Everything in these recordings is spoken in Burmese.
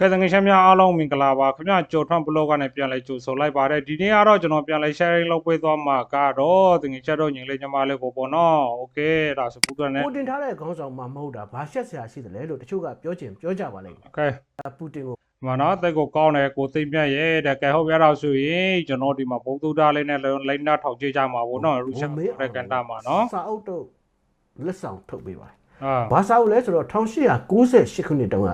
ကဲတငယ်ချင်းများအားလုံးမင်္ဂလာပါခင်ဗျာကြော်ထွန်းဘလော့ကနေပြန်လဲကြိုဆိုလိုက်ပါတယ်ဒီနေ့ကတော့ကျွန်တော်ပြန်လဲ sharing လုပ်ပေးသွားမှာကတော့တငယ်ချက်တော့ညီလေးညီမလေးကိုပေါ့နော်โอเคဒါဆိုပူတန်နဲ့ ပူတင်ထားတဲ့ခေါင်းဆောင်မှမဟုတ်တာဘာရှက်စရာရှိတယ်လဲလို့တချို့ကပြောချင်ပြောကြပါလိမ့်မယ် โอเค ပူတင်ကို မနော်တက်ကိုကောင်းတယ်ကိုသိမ့်မြတ်ရဲ့တဲ့ကဲဟုတ်ပြတော့ဆိုရင်ကျွန်တော်ဒီမှာဘုံသူသားလေးနဲ့လိမ့်နာထောက်ကြည့်ကြမှာပေါ့နော်ရူချက်တဲ့ကန်တာမှာနော် စာအုပ်တော့လက်ဆောင်ထုတ်ပေးပါတယ် အာ ဘာစာအုပ်လဲဆိုတော့1898ခုနှစ်တုန်းက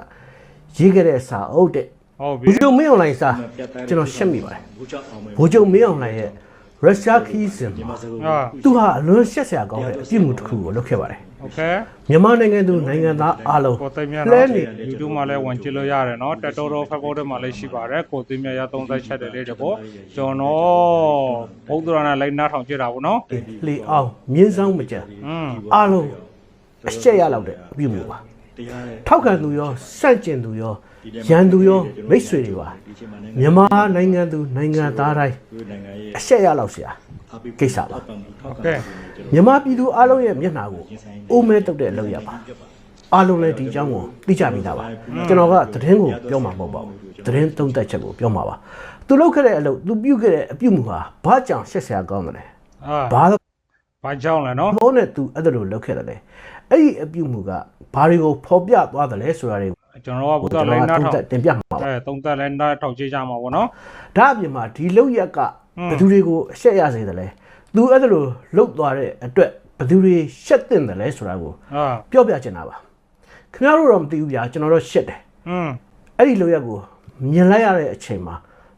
ရေးခဲ့တဲ့စာအုပ်တဲ့ ဟုတ်ပြီ ဘူဂျုံမင်းအွန်လိုင်းစာကျွန်တော်ရှက်မိပါတယ် ဘူချအောင်မယ် ဘူဂျုံမင်းအွန်လိုင်းရဲ့ရုရှားခီးစင် ဒီ မှာ မှာစကူ အာ သူဟာအလွန်ရှက်စရာကောင်းတဲ့အပြုအမူတစ်ခုကိုလုပ်ခဲ့ပါတယ် โอเค မြန်မာနိုင်ငံသူနိုင်ငံသားအားလုံး ကိုသိမ့်မြတ် လဲ နော် နေ YouTube မှာလည်းဝင်ကြည့်လို့ရတယ်နော်တက်တော်တော်ဖက်ဖို့တွေမှာလည်းရှိပါတယ်ကိုသိမ့်မြတ်ရ30ချက်တယ်လေးတပေါ့ကျွန်တော်ဘုံသူသားနဲ့လိမ့်နာထောက်ကြည့်တာပေါ့နော် လေအောင်မြင်းဆောင်မကြံ อืม အားလုံးအရှက်ရလောက်တဲ့အပြုအမူပါ တရားတဲ့ ထောက်ခံသူရောစန့်ကျင်သူရောရန်သူရောမိတ်ဆွေတွေပါမြန်မာနိုင်ငံသူနိုင်ငံသားတိုင်းနိုင်ငံရဲ့အဆက်ရလောက်ဆရာကိစ္စပါဟုတ်ကဲ့မြန်မာပြည်သူအားလုံးရဲ့မျက်နှာကိုအိုးမဲတုတ်တဲ့အလုပ်ရပါအားလုံးလည်းဒီအကြောင်းကိုသိကြပြီးသားပါကျွန်တော်ကသတင်းကိုပြောမှာမဟုတ်ပါဘူးသတင်းသုံးသက်ချက်ကိုပြောမှာပါသူလုပ်ခဲ့တဲ့အလုပ်သူပြုခဲ့တဲ့အပြုမှုဟာဘာကြောင့်ဆက်ဆရာကောင်းမလဲအာဘာဘာကြောင့်လဲနော်ဘောနဲ့သူအဲ့ဒါလိုလုပ်ခဲ့တယ်လေ အဲ့ဒီအပြုတ်မှုကဘာတွေကိုဖော်ပြသွားတယ်လဲဆိုတာတွေကိုကျွန်တော်ကဘုကျွန်ရားတော်လိုင်းနာကထောက်တင်ပြမှာပါအဲသုံးသက်လိုင်းနာထောက်ကြည့်ကြမှာပေါ့နော်ဒါအပြင်မှာဒီလောက်ရက်ကဘယ်သူတွေကိုအရှက်ရစေတယ်လဲသူအဲ့ဒါလိုလှုပ်သွားတဲ့အတွက်ဘယ်သူတွေရှက်တင်တယ်လဲဆိုတာကိုအာပြောပြချင်တာပါခင်ဗျားတို့တော့မသိဘူးဗျာကျွန်တော်တော့ရှက်တယ်อืมအဲ့ဒီလောက်ရက်ကိုမြင်လိုက်ရတဲ့အချိန်မှာ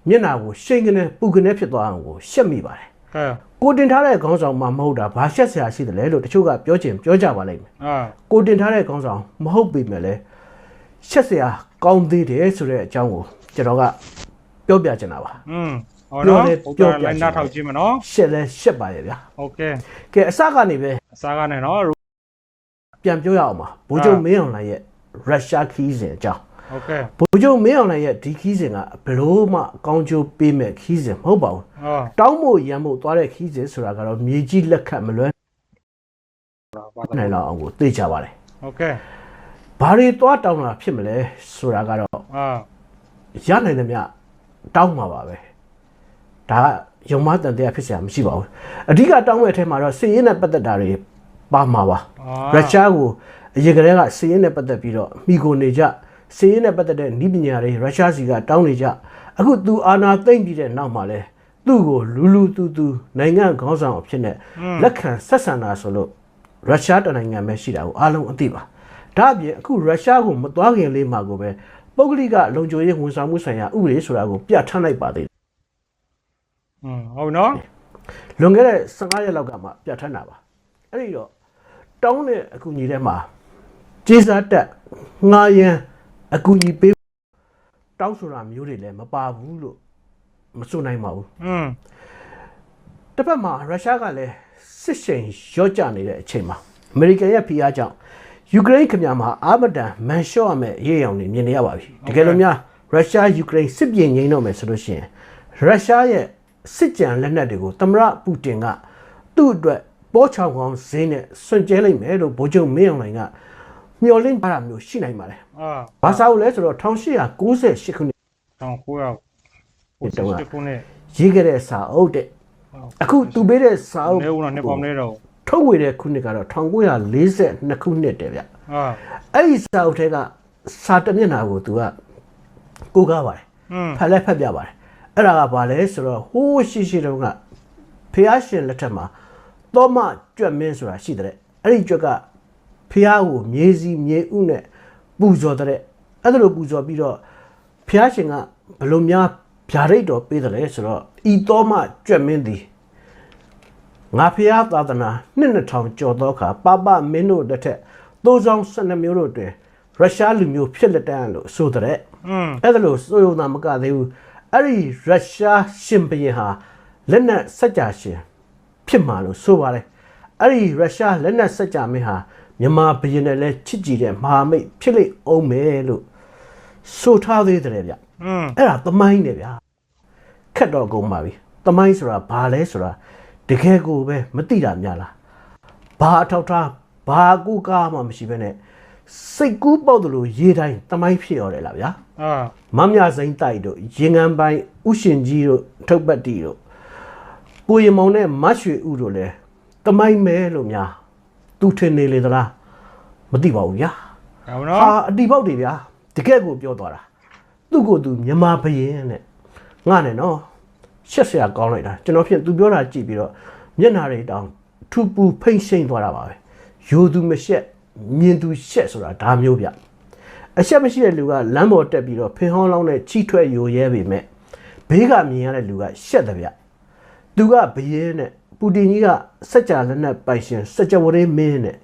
မျက်နှာကိုရှိန်ကနေပူကနေဖြစ်သွားအောင်ကိုရှက်မိပါတယ်ကဲ ကိုတင်ထားတဲ့ခေါင်းဆောင်မှမဟုတ်တာဘာရှက်စရာရှိတယ်လဲလို့တချို့ကပြောချင်ပြောကြပါလိမ့်မယ် အာ ကိုတင်ထားတဲ့ခေါင်းဆောင်မဟုတ်ပေမဲ့လည်းရှက်စရာကောင်းသေးတယ်ဆိုတဲ့အကြောင်းကိုကျွန်တော်ကပြောပြချင်တာပါ อืมဟောနော် ပြော ဘု တယ် ရားလိုင်းနာထောက်ကြည့်မယ်နော် ရှက်လဲရှက်ပါရဲ့ဗျာ โอเค ကဲအစကနေပဲ အစားကနေနော် ပြန်ပြောရအောင်ပါဘိုးချုပ်မင်းအောင်လှိုင်ရဲ့ရုရှားခီးစဉ်အကြောင်း ဟုတ်ကဲ့ဘိုးချုပ်မင်းအောင်လှိုင်ရဲ့ဒီခီးစဉ်ကဘလို့မှအကောင်းကျိုးပေးမဲ့ခီးစဉ်မဟုတ်ပါဘူးတောင်းမို့ရံမို့သွားတဲ့ခီးစဉ်ဆိုတာကတော့မြေကြီးလက်ခတ်မလွဲနိုင်လောက်အောင်ကိုသိကြပါတယ်ဟုတ်ကဲ့ဘာတွေသွားတောင်းတာဖြစ်မလဲဆိုတာကတော့အာရနိုင်တယ်မြတောင်းမှာပါပဲဒါကယုံမတန်တရားဖြစ်စရာမရှိပါဘူးအဓိကတောင်းမဲ့အထဲမှာတော့စည်ရင်းနဲ့ပတ်သက်တာတွေပါမှာပါရုရှားကိုအရင်ကတည်းကစည်ရင်းနဲ့ပတ်သက်ပြီးတော့မိကိုနေကြ စီးရင်နဲ့ပတ်သက်တဲ့ဤပညာတွေရုရှားစီကတောင်းနေကြအခုသူအာနာသိမ့်ပြီးတဲ့နောက်မှာလဲသူ့ကိုလူလူတူတူနိုင်ငံခေါင်းဆောင်အဖြစ်နဲ့လက်ခံဆက်ဆံတာဆိုလို့ရုရှားတနိုင်ငံပဲရှိတာကိုအားလုံးအသိပါဒါအပြင်အခုရုရှားကိုမသွားခင်လေးမှာကိုပဲပုဂ္ဂလိကလုံခြုံရေးဝန်ဆောင်မှုဆိုင်ရာဥပဒေဆိုတာကိုပြဋ္ဌာန်းလိုက်ပါသေးတယ်อืมဟုတ်နော်လွန်ခဲ့တဲ့15ရက်လောက်ကမှပြဋ္ဌာန်းတာပါအဲ့ဒီတော့တောင်းတဲ့အကူအညီထဲမှာကျေးစားတက်ငားရန် အကူအညီပေးတောင်းဆိုတာမျိုးတွေလည်းမပါဘူးလို့မဆိုနိုင်ပါဘူးอืมတစ်ဖက်မှာရုရှားကလည်းစစ်ရှိန်ရော့ကျနေတဲ့အချိန်မှာအမေရိကန်ရဲ့ဖိအားကြောင့်ယူကရိန်းခင်ဗျာမှာအာမဒန်မန်လျှော့ရမယ့်ရေးရောင်တွေမြင်နေရပါပြီတကယ်လို့များရုရှားယူကရိန်းစစ်ပြင်ငိမ့်တော့မယ်ဆိုလို့ရှိရင်ရုရှားရဲ့စစ်ကြံလက်နက်တွေကိုသမ္မတပူတင်ကသူ့အတွက်ပေါ်ချောင်ကောင်းဈေးနဲ့စွန့်ကြဲလိုက်မယ်လို့ဗိုလ်ချုပ်မင်းအောင်လှိုင်က မျှော်လင့်ထားတာမျိုးရှိနိုင်ပါတယ်အာ။ဘာသာလို့လဲဆိုတော့1898ခုနှစ်တောင်းကိုရောက်ဟိုစစ်ခုနဲ့ရေးခဲ့တဲ့စာအုပ်တဲ့အခုသူပေးတဲ့စာအုပ်နေဦးနော်နေပေါင်းနေတော့ထုတ်ဝေတဲ့ခုနှစ်ကတော့1942ခုနှစ်တည်းဗျအာအဲ့ဒီစာအုပ်ထဲကစာတစ်မျက်နှာကိုသူကကိုးကားပါတယ်อืมဖတ်လဲဖတ်ပြပါတယ်အဲ့ဒါကဘာလဲဆိုတော့ဟိုးရှိရှိတုန်းကဖះရှင်လက်ထက်မှာသောမကြွက်မင်းဆိုတာရှိတဲ့အဲ့ဒီကြွက်က ဖះကိုမြေစီမြေဥနဲ့ပူဇော်တဲ့အဲ့ဒါလိုပူဇော်ပြီးတော့ဖះရှင်ကဘလို့များဗျာဒိတ်တော်ပေးတယ်လဲဆိုတော့ဤသောမကြွက်မင်းသည်ငါဖះသာသနာနှစ်နှစ်ထောင်ကျော်သောအခါပပမင်းတို့လက်ထက်သိုးဆောင်12မျိုးတို့တွင်ရုရှားလူမျိုးဖြစ်လက်တန်းလို့ဆိုတဲ့อืมအဲ့ဒါလို့စိုးရုံတာမကသေးဘူးအဲ့ဒီရုရှားရှင်ဘုရင်ဟာလက်နက်စက်ကြရှင်ဖြစ်မှာလို့ဆိုပါတယ်အဲ့ဒီရုရှားလက်နက်စက်ကြမင်းဟာ မြန်မာဘုရင်နဲ့လည်းချစ်ကြည်တဲ့မဟာမိတ်ဖြစ်လိမ့်အောင်မယ်လို့ဆိုထားသေးတယ်ဗျอืมအဲ့ဒါသမိုင်းတယ်ဗျခက်တော့ကုန်ပါပြီသမိုင်းဆိုတာဘာလဲဆိုတာတကယ်ကိုပဲမသိတာများလားဘာအထောက်ထားဘာကူကားမှမရှိဘဲနဲ့စိတ်ကူးပေါက်တယ်လို့ရေတိုင်းတမိုင်းဖြစ်ရတယ်လားဗျာအာမမမြစိမ့်တိုက်တို့ရင်ငံပိုင်းဥရှင်ကြီးတို့ထုတ်ပတ်တီတို့ကိုရင်မောင်နဲ့မတ်ရွှေဥတို့လည်းတမိုင်းမဲလို့များ သူထင်နေလေသလားမသိပါဘူးဗျာဟာအတီပေါက်တွေဗျာတကယ့်ကိုပြောသွားတာသူ့ကိုသူမြန်မာဘရင်နဲ့ငါနဲ့နော်ရှက်စရာကောင်းလိုက်တာကျွန်တော်ဖြင့်သူပြောတာကြည့်ပြီးတော့မျက်နာတွေတောင်ထူပူဖိမ့်ရှိန်သွားတာပါပဲယိုသူမရှက်မြင်သူရှက်ဆိုတာဒါမျိုးဗျအရှက်မရှိတဲ့လူကလမ်းပေါ်တက်ပြီးတော့ဖင်ဟောင်းလောင်းနဲ့ချီထွက်ယိုရဲပေမဲ့ဘေးကမြင်ရတဲ့လူကရှက်တယ်ဗျသူကဘရဲနဲ့ ပူတင်ကြီးကစက်ကြလက်နက်ပိုင်ရှင်စက်ကြဝရင်းမင်းနဲ့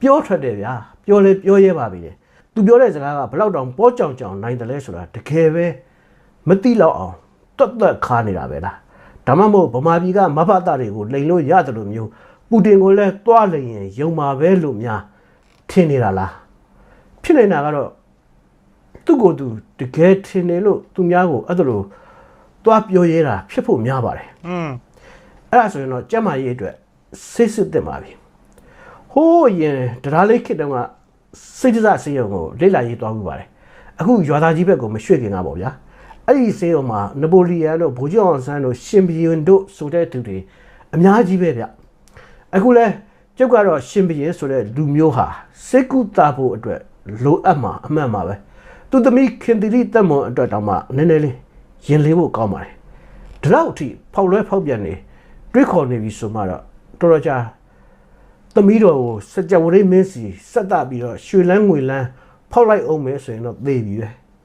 ပြောထွက်တယ်ဗျာပြောလဲပြောရဲပါပြီလေသူပြောတဲ့စကားကဘလောက်တောင်ပေါ်ကြောင်ကြောင်နိုင်တယ်လဲဆိုတာတကယ်ပဲမသိတော့အောင်တွတ်တွတ်ခါနေတာပဲလားဒါမှမဟုတ်ဗမာပြည်ကမဖတ်တာတွေကိုလိန်လို့ရတယ်လို့မျိုးပူတင်ကိုလည်းတွားလိန်ရင်ယုံမှာပဲလို့များထင်နေတာလားဖြစ်နေတာကတော့သူ့ကိုယ်သူတကယ်ထင်တယ်လို့သူများကိုအဲ့ဒါလိုသွားပြောရဲတာဖြစ်ဖို့များပါတယ်อืม အဲ့ဒါဆိုရင်တော့ကြက်မာရေးအတွက်စိတ်စစ်တင်ပါပြီဟိုးရင်တရားလေးခေတ်တုန်းကစိတ်တစစေယုံကိုလေ့လာရေးသွားမှုပါတယ်အခုရွာသားကြီးဘက်ကိုမရွှေ့ခင်ကပေါ့ဗျာအဲ့ဒီစေယုံမှာနပိုလီယန်တို့ဗိုလ်ချုပ်အောင်ဆန်းတို့ရှင်ဘီယန်တို့ဆိုတဲ့သူတွေအများကြီးပဲဗျအခုလဲကျုပ်ကတော့ရှင်ဘီယန်ဆိုတဲ့လူမျိုးဟာစိတ်ကူတာဖို့အတွက်လိုအပ်မှာအမှန်ပါပဲသူသမီးခင်တီရီတက်မွန်အတွက်တောင်မှနည်းနည်းလေးရင်လေးဖို့ကောင်းပါတယ်ဒီလောက်အထိဖောက်လွဲဖောက်ပြန်နေ တွေးခေါ်နေပြီဆိုမှတော့တော်တော်ကြာသမီးတော်ကိုစကြဝဠာမင်းစီဆက်တာပြီးတော့ရွှေလန်းငွေလန်းဖောက်လိုက်အောင်မယ်ဆိုရင်တော့သေပြီပဲ